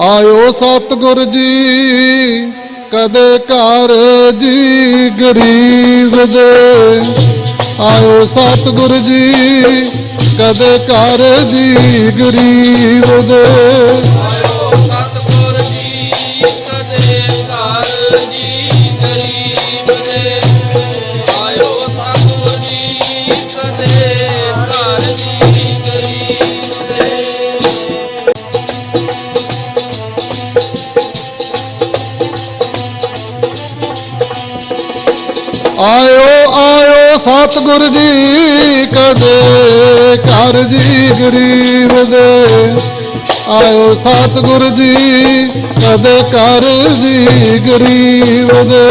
ਆਇਓ ਸਤਿਗੁਰ ਜੀ, ਕਦੇ ਘਰ ਜੀ ਗਰੀਬ ਦੇ। ਆਇਓ ਸਤਿਗੁਰ ਜੀ, ਕਦੇ ਘਰ ਜੀ ਗਰੀਬ ਦੇ। ਆਇਓ ਸਤਿਗੁਰ ਜੀ, ਕਦੇ ਘਰ ਜੀ ਗਰੀਬ ਦੇ ਆਇਓ ਸਤਿਗੁਰ ਜੀ ਕਦੇ ਘਰ ਜੀ ਆਇਓ ਆਇਓ ਸਤਿਗੁਰ ਜੀ, ਕਦੇ ਘਰ ਜੀ ਗਰੀਬ ਦੇ। ਆਇਓ ਸਤਿਗੁਰ ਜੀ, ਕਦੇ ਘਰ ਜੀ ਗਰੀਬ ਦੇ।